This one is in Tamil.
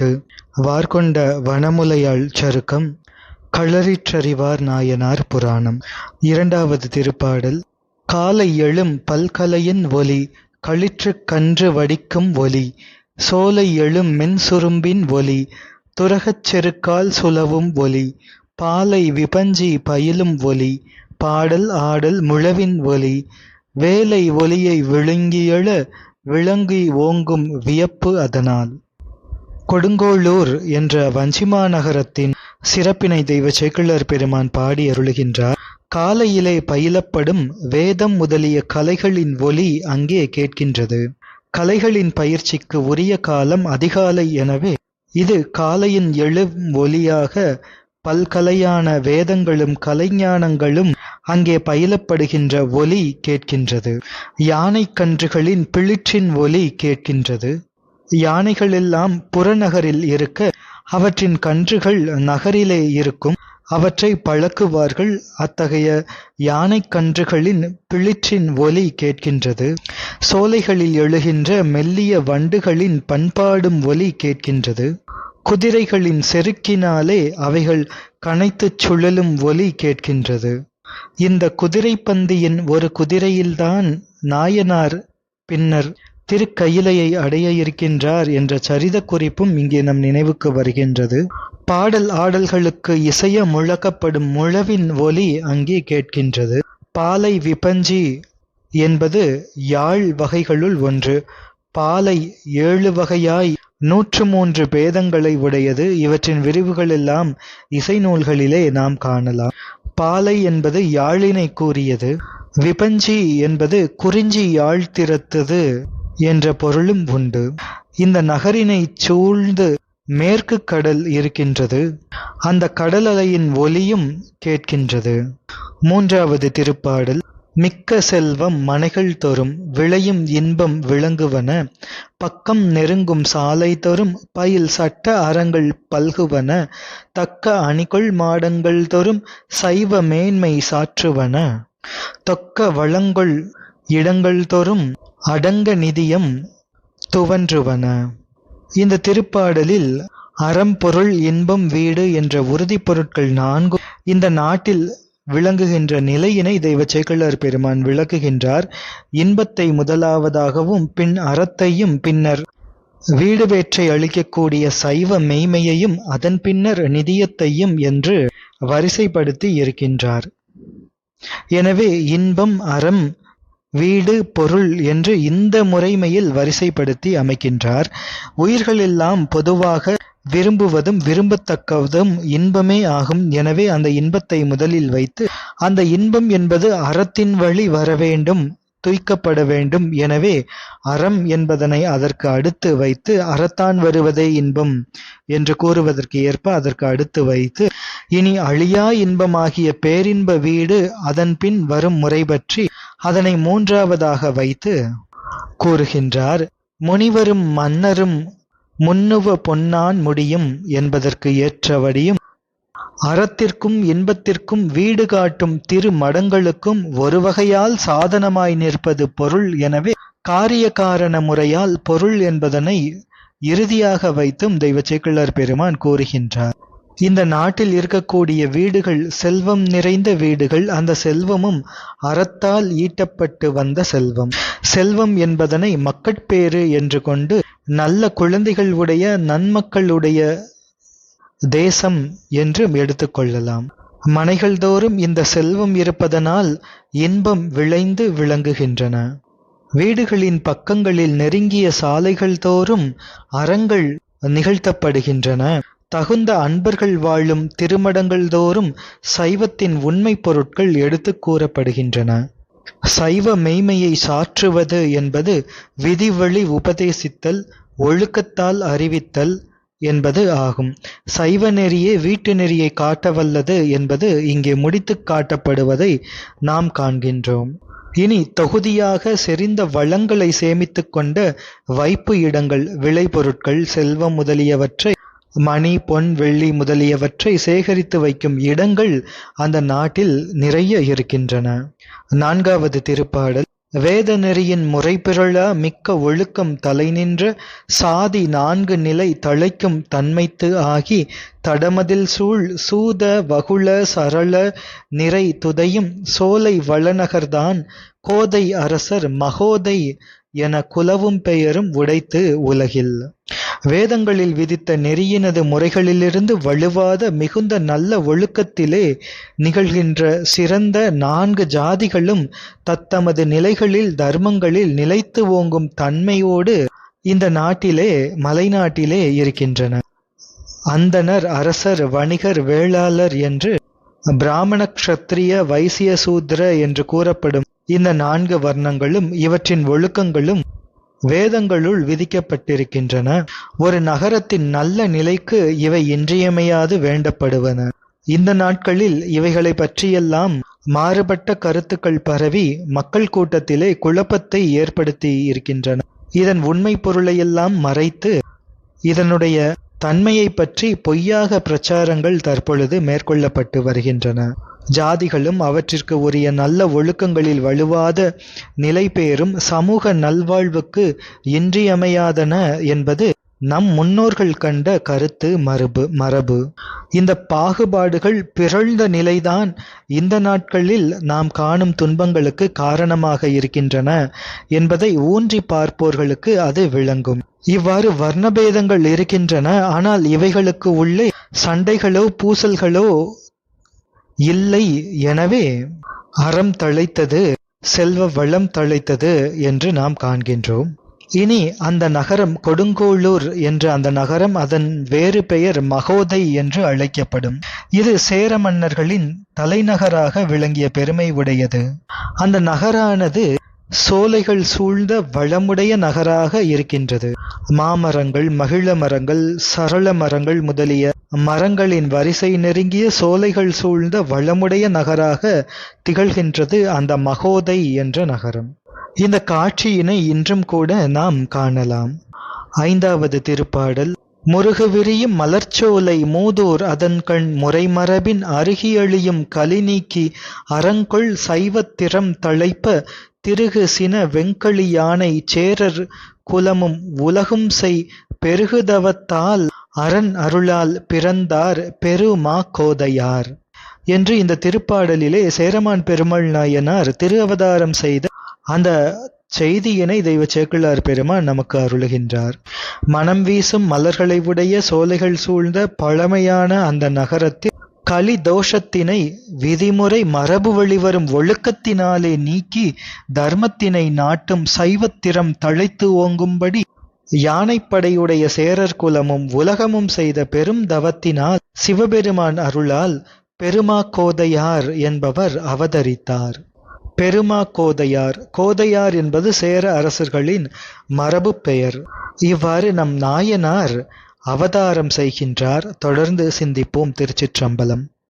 எட்டு வார்கொண்ட வனமுலையாள் சருக்கம் களறிற்றறிவார் நாயனார் புராணம். இரண்டாவது திருப்பாடல் காலை எழும் பல்கலையின் ஒலி களிற்றுக் கன்று வடிக்கும் ஒலி சோலை எழும் மென்சுரும்பின் ஒலி துரகச் செருக்கால் சுலவும் ஒலி பாலை விபஞ்சி பயிலும் ஒலி பாடல் ஆடல் முழவின் ஒலி வேலை ஒலியை விழுங்கியெழ விளங்கி ஓங்கும் வியப்பு அதனால். கொடுங்கோளூர் என்ற வஞ்சிமாநகரத்தின் சிறப்பினை தெய்வ சேக்கிழார் பெருமான் பாடி அருளுகின்றார். காலையிலே பயிலப்படும் வேதம் முதலிய கலைகளின் ஒலி அங்கே கேட்கின்றது. கலைகளின் பயிற்சிக்கு உரிய காலம் அதிகாலை எனவே இது காலையின் எழும் ஒலியாக பல்கலையான வேதங்களும் கலைஞானங்களும் அங்கே பயிலப்படுகின்ற ஒலி கேட்கின்றது. யானை கன்றுகளின் பிளிற்றின் ஒலி கேட்கின்றது. யானைகளெல்லாம் புறநகரில் இருக்க அவற்றின் கன்றுகள் நகரிலே இருக்கும் அவற்றை பழக்குவார்கள். அத்தகைய யானை கன்றுகளின் பிளிற்றின் ஒலி கேட்கின்றது. சோலைகளில் எழுகின்ற மெல்லிய வண்டுகளின் பண்பாடும் ஒலி கேட்கின்றது. குதிரைகளின் செருக்கினாலே அவைகள் கனைத்துச் சுழலும் ஒலி கேட்கின்றது. இந்த குதிரை பந்தியின் ஒரு குதிரையில்தான் நாயனார் பின்னர் திருக்கயிலையை அடைய இருக்கின்றார் என்ற சரித குறிப்பும் இங்கே நம் நினைவுக்கு வருகின்றது. பாடல் ஆடல்களுக்கு இசைய முழக்கப்படும் முழவின் ஒலி அங்கே கேட்கின்றது. பாலை விபஞ்சி என்பது யாழ் வகைகளுள் ஒன்று. பாலை ஏழு வகையாய் நூற்று மூன்று பேதங்களை உடையது. இவற்றின் விரிவுகளெல்லாம் இசை நூல்களிலே நாம் காணலாம். பாலை என்பது யாழினை கூறியது. விபஞ்சி என்பது குறிஞ்சி யாழ் திறத்தது. என்ற பொருளும் உண்டு. இந்த நகரினை சூழ்ந்து மேற்கு கடல் இருக்கின்றது. அந்த கடல் அலையின் ஒலியும் கேட்கின்றது. மூன்றாவது திருப்பாடல். மிக்க செல்வம் மனைகள் தோறும் விளையும் இன்பம் விளங்குவன பக்கம் நெருங்கும் சாலை தோறும் பயில் சட்ட அறங்கள் பல்குவன தக்க அணிகொள் மாடங்கள் தோறும் சைவ மேன்மை சாற்றுவன தொக்க வளங்கொள் இடங்கள் தோறும் அடங்க நிதியம் துவன்றுவன. இந்த திருப்பாடலில் அறம் பொருள் இன்பம் வீடு என்ற உறுதி பொருட்கள் நான்கு இந்த நாட்டில் விளங்குகின்ற நிலையினை தெய்வ சேக்கிழார் பெருமான் விளக்குகின்றார். இன்பத்தை முதலாவதாகவும் பின் அறத்தையும் பின்னர் வீடு வேற்றை அளிக்கக்கூடிய சைவ மெய்மையையும் அதன் பின்னர் நிதியத்தையும் என்று வரிசைப்படுத்தி இருக்கின்றார். எனவே இன்பம் அறம் வீடு பொருள் என்று இந்த முறைமையில் வரிசைப்படுத்தி அமைக்கின்றார். உயிர்களெல்லாம் பொதுவாக விரும்புவதும் விரும்பத்தக்கதும் இன்பமே ஆகும். எனவே அந்த இன்பத்தை முதலில் வைத்து அந்த இன்பம் என்பது அறத்தின் வழி வர வேண்டும் துய்க்கப்பட வேண்டும். எனவே அறம் என்பதனை அதற்கு அடுத்து வைத்து அறத்தான் வருவதே இன்பம் என்று கூறுவதற்கு ஏற்ப அதற்கு அடுத்து வைத்து இனி அழியா இன்பமாகிய பேரின்ப வீடு அதன் பின் வரும் முறை பற்றி அதனை மூன்றாவதாக வைத்து கூறுகின்றார் முனிவரும் மன்னரும் முன்னுவ பொன்னான் முடியும் என்பதற்கு ஏற்றபடியும் அறத்திற்கும் இன்பத்திற்கும் வீடு காட்டும் திரு மடங்களுக்கும் ஒரு வகையால் சாதனமாய் நிற்பது பொருள் எனவே காரிய காரண முறையால் பொருள் என்பதனை இறுதியாக வைத்தும் தெய்வ சேக்கிழார் பெருமான் கூறுகின்றார். இந்த நாட்டில் இருக்கக்கூடிய வீடுகள் செல்வம் நிறைந்த வீடுகள் அந்த செல்வமும் அறத்தால் ஈட்டப்பட்டு வந்த செல்வம். செல்வம் என்பதனை மக்கட்பேறு என்று கொண்டு நல்ல குழந்தைகள் உடைய நன்மக்களுடைய தேசம் என்றும் எடுத்துக்கொள்ளலாம் மனைகள் தோறும் இந்த செல்வம் இருப்பதனால் இன்பம் விளைந்து விளங்குகின்றன. வீடுகளின் பக்கங்களில் நெருங்கிய சாலைகள் தோறும் அறங்கள் நிகழ்த்தப்படுகின்றன. தகுந்த அன்பர்கள் வாழும் திருமடங்கள் தோறும் சைவத்தின் உண்மை பொருட்கள் எடுத்து கூறப்படுகின்றன. சைவ மெய்மையை சாற்றுவது என்பது விதிவழி உபதேசித்தல் ஒழுக்கத்தால் அறிவித்தல் என்பது ஆகும். சைவ நெறியே வீட்டு நெறியை காட்டவல்லது என்பது இங்கே முடித்து காட்டப்படுவதை நாம் காண்கின்றோம். இனி தொகுதியாக செறிந்த வளங்களை சேமித்து கொண்ட வைப்பு இடங்கள் விளைபொருட்கள் செல்வம் முதலியவற்றை மணி பொன் வெள்ளி முதலியவற்றை சேகரித்து வைக்கும் இடங்கள் அந்த நாட்டில் நிறைய இருக்கின்றன. நான்காவது திருப்பாடல். வேத நெறியின் முறைப்பிரளா மிக்க ஒழுக்கம் தலைநின்ற சாதி நான்கு நிலை தழைக்கும் தன்மைத்து ஆகி தடமதில் சூழ் சூத வகுள சரள நிறை துதையும் சோலை வளநகர்தான் கோதை அரசர் மகோதை என குலவும் பெயரும் உடைத்து உலகில். வேதங்களில் விதித்த நெறியினது முறைகளிலிருந்து வலுவாத மிகுந்த நல்ல ஒழுக்கத்திலே நிகழ்கின்ற சிறந்த நான்கு ஜாதிகளும் தத்தமது நிலைகளில் தர்மங்களில் நிலைத்து ஓங்கும் தன்மையோடு இந்த நாட்டிலே மலைநாட்டிலே இருக்கின்றன. அந்தனர் அரசர் வணிகர் வேளாளர் என்று பிராமண க்ஷத்ரிய வைசிய சூத்ர என்று கூறப்படும் இந்த நான்கு வர்ணங்களும் இவற்றின் ஒழுக்கங்களும் வேதங்களுள் விதிக்கப்பட்டிருக்கின்றன. ஒரு நகரத்தின் நல்ல நிலைக்கு இவை இன்றியமையாது வேண்டப்படுவன. இந்த நாட்களில் இவைகளை பற்றியெல்லாம் மாறுபட்ட கருத்துக்கள் பரவி மக்கள் கூட்டத்திலே குழப்பத்தை ஏற்படுத்தி இருக்கின்றன. இதன் உண்மை பொருளையெல்லாம் மறைத்து இதனுடைய தன்மையை பற்றி பொய்யாக பிரச்சாரங்கள் தற்பொழுது மேற்கொள்ளப்பட்டு வருகின்றன. ஜாதிகளும் அவற்றிற்கு உரிய நல்ல ஒழுக்கங்களில் வலுவாத நிலைபேறும் சமூக நல்வாழ்வுக்கு இன்றியமையாதன என்பது நம் முன்னோர்கள் கண்ட கருத்து மரபு மரபு. இந்த பாகுபாடுகள் பிறழ்ந்த நிலைதான் இந்த நாட்களில் நாம் காணும் துன்பங்களுக்கு காரணமாக இருக்கின்றன என்பதை ஊன்றி பார்ப்போர்களுக்கு அது விளங்கும். இவ்வாறு வர்ணபேதங்கள் இருக்கின்றன ஆனால் இவைகளுக்கு உள்ளே சண்டைகளோ பூசல்களோ இல்லை எனவே அறம் தழைத்தது செல்வ வளம் தழைத்தது என்று நாம் காண்கின்றோம். இனி அந்த நகரம் கொடுங்கோளூர் என்ற அந்த நகரம் அதன் வேறு பெயர் மகோதை என்று அழைக்கப்படும். இது சேர மன்னர்களின் தலைநகராக விளங்கிய பெருமை உடையது. அந்த நகரானது சோலைகள் சூழ்ந்த வளமுடைய நகராக இருக்கின்றது. மாமரங்கள் மகிழ மரங்கள் சரள மரங்கள் முதலிய மரங்களின் வரிசை நெருங்கிய சோலைகள் சூழ்ந்த வளமுடைய நகராக திகழ்கின்றது அந்த மகோதை என்ற நகரம். இந்த காட்சியினை இன்றும் கூட நாம் காணலாம். ஐந்தாவது திருப்பாடல். முருகு விரியும் மலர்ச்சோலை மூதூர் அதன்கண் முறைமரபின் அருகியழியும் கலி நீக்கி அறங்கொள் சைவத்திறம் தழைப்ப திருகு சின வெங்கலி யானை சேரர் குலமும் உலகும் செய் பெருகுதவத்தால் அரண் அருளால் பிறந்தார் பெருமா கோதையார். என்று இந்த திருப்பாடலிலே சேரமான் பெருமாள் நாயனார் திரு அவதாரம் செய்த அந்த செய்தியினை தெய்வ சேக்கிழார் பெருமான் நமக்கு அருளுகின்றார். மனம் வீசும் மலர்களை உடைய சோலைகள் சூழ்ந்த பழமையான அந்த நகரத்தில் கலி தோஷத்தினை விதிமுறை மரபு வழிவரும் ஒழுக்கத்தினாலே நீக்கி தர்மத்தினை நாட்டும் சைவத்திறம் தழைத்து ஓங்கும்படி யானைப்படையுடைய சேரர் குலமும் உலகமும் செய்த பெரும் தவத்தினால் சிவபெருமான் அருளால் பெருமா கோதையார் என்பவர் அவதரித்தார். பெருமா கோதையார் கோதையார் என்பது சேர அரசர்களின் மரபு பெயர். இவ்வாறு நம் நாயனார் அவதாரம் செய்கின்றார். தொடர்ந்து சிந்திப்போம் திருச்சிற்றம்பலம்.